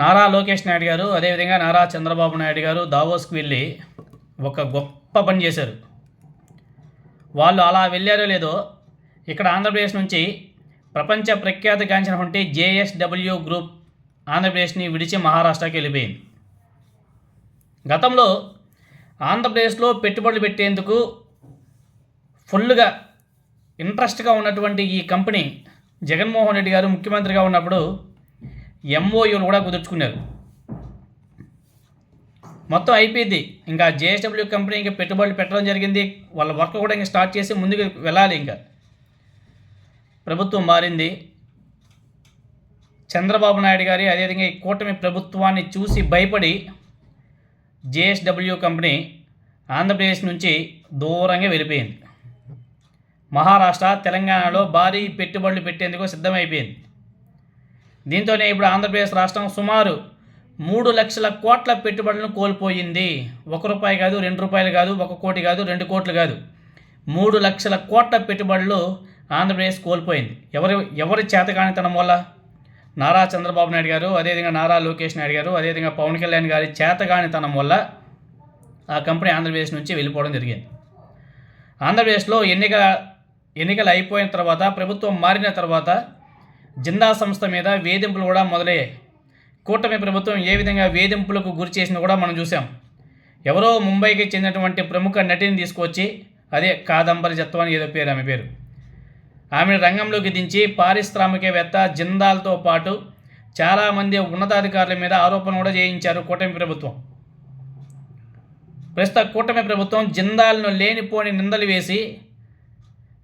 నారా లోకేష్ నాయుడు గారు అదేవిధంగా నారా చంద్రబాబు నాయుడు గారు దావోస్కి వెళ్ళి ఒక గొప్ప పని చేశారు. వాళ్ళు అలా వెళ్ళారో లేదో ఇక్కడ ఆంధ్రప్రదేశ్ నుంచి ప్రపంచ ప్రఖ్యాతిగాంచినటువంటి జేఎస్డబ్ల్యూ గ్రూప్ ఆంధ్రప్రదేశ్ని విడిచి మహారాష్ట్రకి వెళ్ళిపోయింది. గతంలో ఆంధ్రప్రదేశ్లో పెట్టుబడులు పెట్టేందుకు ఫుల్గా ఇంట్రెస్ట్గా ఉన్నటువంటి ఈ కంపెనీ జగన్మోహన్ రెడ్డి గారు ముఖ్యమంత్రిగా ఉన్నప్పుడు ఎంఓయూలు కూడా కుదుర్చుకున్నారు. మొత్తం అయిపోయింది. ఇంకా జేఎస్డబ్ల్యూ కంపెనీ ఇంకా పెట్టుబడులు పెట్టడం జరిగింది. వాళ్ళ వర్క్ కూడా ఇంకా స్టార్ట్ చేసి ముందుకు వెళ్ళాలి ఇంకా. ప్రభుత్వం మారింది. చంద్రబాబు నాయుడు గారి అదేవిధంగా ఈ కూటమి ప్రభుత్వాన్ని చూసి భయపడి జేఎస్డబ్ల్యూ కంపెనీ ఆంధ్రప్రదేశ్ నుంచి దూరంగా వెళ్ళిపోయింది. మహారాష్ట్ర తెలంగాణలో భారీ పెట్టుబడులు పెట్టేందుకు సిద్ధమైపోయింది. దీంతోనే ఇప్పుడు ఆంధ్రప్రదేశ్ రాష్ట్రం సుమారు మూడు లక్షల కోట్ల పెట్టుబడులను కోల్పోయింది. ఒక రూపాయి కాదు రెండు రూపాయలు కాదు ఒక కోటి కాదు రెండు కోట్లు కాదు. మూడు లక్షల కోట్ల పెట్టుబడులు ఆంధ్రప్రదేశ్ కోల్పోయింది. ఎవరి ఎవరి చేతకానితనం వల్ల? నారా చంద్రబాబు నాయుడు గారు అదేవిధంగా నారా లోకేష్ నాయుడు గారు అదేవిధంగా పవన్ కళ్యాణ్ గారి చేతగానితనం వల్ల ఆ కంపెనీ ఆంధ్రప్రదేశ్ నుంచి వెళ్ళిపోవడం జరిగింది. ఆంధ్రప్రదేశ్లో ఎన్నిక ఎన్నికలు అయిపోయిన తర్వాత ప్రభుత్వం మారిన తర్వాత జిందా సంస్థ మీద వేధింపులు కూడా మొదలయ్యాయి. కూటమి ప్రభుత్వం ఏ విధంగా వేధింపులకు గురి చేసినా కూడా మనం చూసాం ఎవరో ముంబైకి చెందినటువంటి ప్రముఖ నటిని తీసుకొచ్చి అదే కాదంబరి జత్వ అని ఏదో పేరు ఆమె పేరు. ఆమెను రంగంలోకి దించి పారిశ్రామికవేత్త జిందాల్తో పాటు చాలామంది ఉన్నతాధికారుల మీద ఆరోపణ కూడా చేయించారు కూటమి ప్రభుత్వం. ప్రస్తుత కూటమి ప్రభుత్వం జిందాల్ను లేనిపోని నిందలు వేసి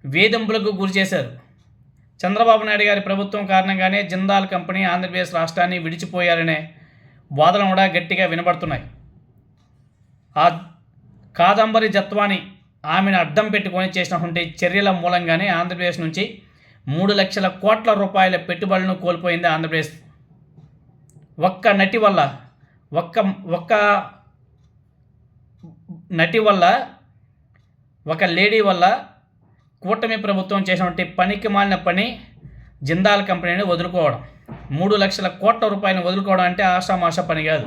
వేధింపులకు గురి చేశారు. చంద్రబాబు నాయుడు గారి ప్రభుత్వం కారణంగానే జిందాల్ కంపెనీ ఆంధ్రప్రదేశ్ రాష్ట్రాన్ని విడిచిపోయారనే వాదనలు కూడా గట్టిగా వినబడుతున్నాయి. ఆ కాదంబరి జత్వాని ఆమెను అడ్డం పెట్టుకొని చేసినటువంటి చర్యల మూలంగానే ఆంధ్రప్రదేశ్ నుంచి మూడు లక్షల కోట్ల రూపాయల పెట్టుబడులను కోల్పోయింది ఆంధ్రప్రదేశ్. ఒక్క నటి వల్ల ఒక్క ఒక్క నటి వల్ల ఒక లేడీ వల్ల కూటమి ప్రభుత్వం చేసినటువంటి పనికి మాలిన పని జిందాల్ కంపెనీని వదులుకోవడం. మూడు లక్షల కోట్ల రూపాయలను వదులుకోవడం అంటే ఆషామాష పని కాదు.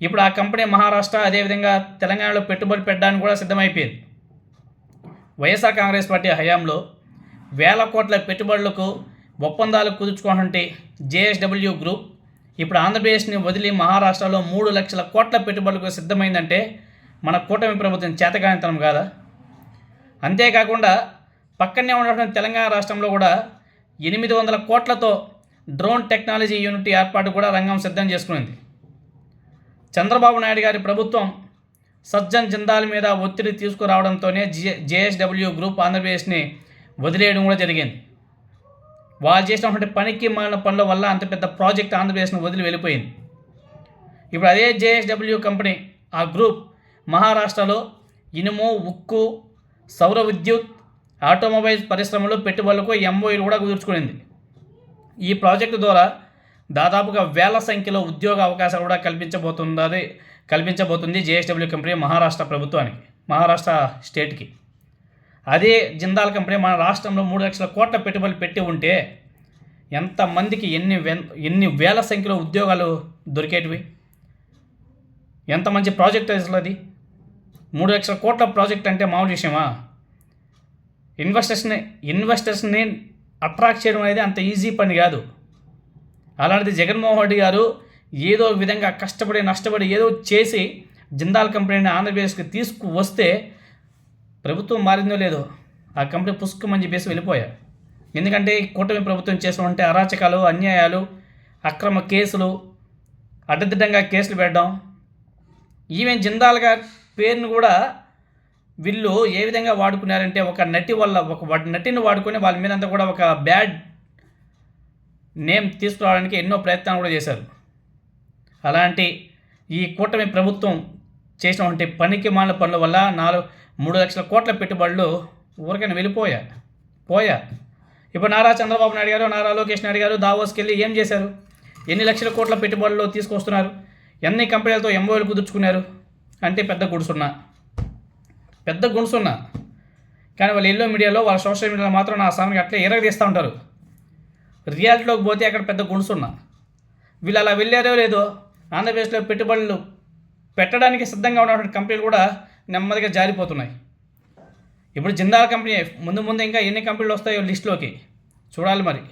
ఇప్పుడు ఆ కంపెనీ మహారాష్ట్ర అదేవిధంగా తెలంగాణలో పెట్టుబడి పెట్టడానికి కూడా సిద్ధమైపోయింది. వైఎస్ఆర్ కాంగ్రెస్ పార్టీ హయాంలో వేల కోట్ల పెట్టుబడులకు ఒప్పందాలు కుదుర్చుకున్నటువంటి జేఎస్డబ్ల్యూ గ్రూప్ ఇప్పుడు ఆంధ్రప్రదేశ్ని వదిలి మహారాష్ట్రలో మూడు లక్షల కోట్ల పెట్టుబడులకు సిద్ధమైందంటే మన కూటమి ప్రభుత్వం చేతకానితనం కాదా? అంతేకాకుండా పక్కనే ఉన్నటువంటి తెలంగాణ రాష్ట్రంలో కూడా ఎనిమిది వందల కోట్లతో డ్రోన్ టెక్నాలజీ యూనిట్ ఏర్పాటు కూడా రంగం సిద్ధం చేసుకునింది. చంద్రబాబు నాయుడు గారి ప్రభుత్వం సజ్జన్ జిందాల్ మీద ఒత్తిడి తీసుకురావడంతోనే జే జేఎస్డబ్ల్యూ గ్రూప్ ఆంధ్రప్రదేశ్ని వదిలేయడం కూడా జరిగింది. వాళ్ళు చేసినటువంటి పనికి మాలిన పనుల వల్ల అంత పెద్ద ప్రాజెక్ట్ ఆంధ్రప్రదేశ్ను వదిలి వెళ్ళిపోయింది. ఇప్పుడు అదే జేఎస్డబ్ల్యూ కంపెనీ ఆ గ్రూప్ మహారాష్ట్రలో ఇనుము ఉక్కు సౌర విద్యుత్ ఆటోమొబైల్స్ పరిశ్రమలో పెట్టుబడులకు ఎంఓఈలు కూడా కుదుర్చుకునింది. ఈ ప్రాజెక్టు ద్వారా దాదాపుగా వేల సంఖ్యలో ఉద్యోగ అవకాశాలు కూడా కల్పించబోతున్నది కల్పించబోతుంది జేఎస్డబ్ల్యూ కంపెనీ మహారాష్ట్ర ప్రభుత్వానికి మహారాష్ట్ర స్టేట్కి. అదే జిందాల్ కంపెనీ మన రాష్ట్రంలో మూడు లక్షల కోట్ల పెట్టుబడులు పెట్టి ఉంటే ఎంతమందికి ఎన్ని వెన్- ఎన్ని వేల సంఖ్యలో ఉద్యోగాలు దొరికేటివి? ఎంత మంచి ప్రాజెక్ట్ అసలు అది మూడు లక్షల కోట్ల ప్రాజెక్ట్ అంటే మామూలు విషయమా? ఇన్వెస్టర్స్ని ఇన్వెస్టర్స్ని అట్రాక్ట్ చేయడం అనేది అంత ఈజీ పని కాదు. అలాంటిది జగన్మోహన్ రెడ్డి గారు ఏదో విధంగా కష్టపడి నష్టపడి ఏదో చేసి జిందాల్ కంపెనీని ఆంధ్రప్రదేశ్కి తీసుకువస్తే ప్రభుత్వం మారిందో లేదో ఆ కంపెనీ పుష్కమని చెప్పేసి వెళ్ళిపోయా. ఎందుకంటే కూటమి ప్రభుత్వం చేసినటువంటి అరాచకాలు అన్యాయాలు అక్రమ కేసులు అడ్డదిడ్డంగా కేసులు పెట్టడం ఈవెన్ జిందాల్గా పేరును కూడా వీళ్ళు ఏ విధంగా వాడుకున్నారంటే ఒక నటి వల్ల ఒక నటిని వాడుకొని వాళ్ళ మీద అంతా కూడా ఒక బ్యాడ్ నేమ్ తీసుకురావడానికి ఎన్నో ప్రయత్నాలు కూడా చేశారు. అలాంటి ఈ కూటమి ప్రభుత్వం చేసినటువంటి పనికి మాల పనుల వల్ల నాలుగు మూడు లక్షల కోట్ల పెట్టుబడులు ఊరికైనా వెళ్ళిపోయా పోయా. ఇప్పుడు నారా చంద్రబాబు నాయుడు గారు నారా లోకేష్ నాయుడు గారు దావోస్కి వెళ్ళి ఏం చేశారు? ఎన్ని లక్షల కోట్ల పెట్టుబడులు తీసుకొస్తున్నారు? ఎన్ని కంపెనీలతో ఎంఓలు కుదుర్చుకున్నారు? అంటే పెద్ద గుడుసున్నా. పెద్ద గుణసున్నా కానీ వాళ్ళు ఎల్లో మీడియాలో వాళ్ళ సోషల్ మీడియాలో మాత్రం నా సామాన్కి అట్లే ఎరగదీస్తూ ఉంటారు. రియాలిటీలోకి పోతే అక్కడ పెద్ద గుణసున్నా వీళ్ళు అలా వెళ్ళారో లేదో ఆంధ్రప్రదేశ్లో పెట్టుబడులు పెట్టడానికి సిద్ధంగా ఉన్నటువంటి కంపెనీలు కూడా నెమ్మదిగా జారిపోతున్నాయి. ఇప్పుడు జిందాల్ కంపెనీ ముందు ముందు ఇంకా ఎన్ని కంపెనీలు వస్తాయో లిస్టులోకి చూడాలి మరి.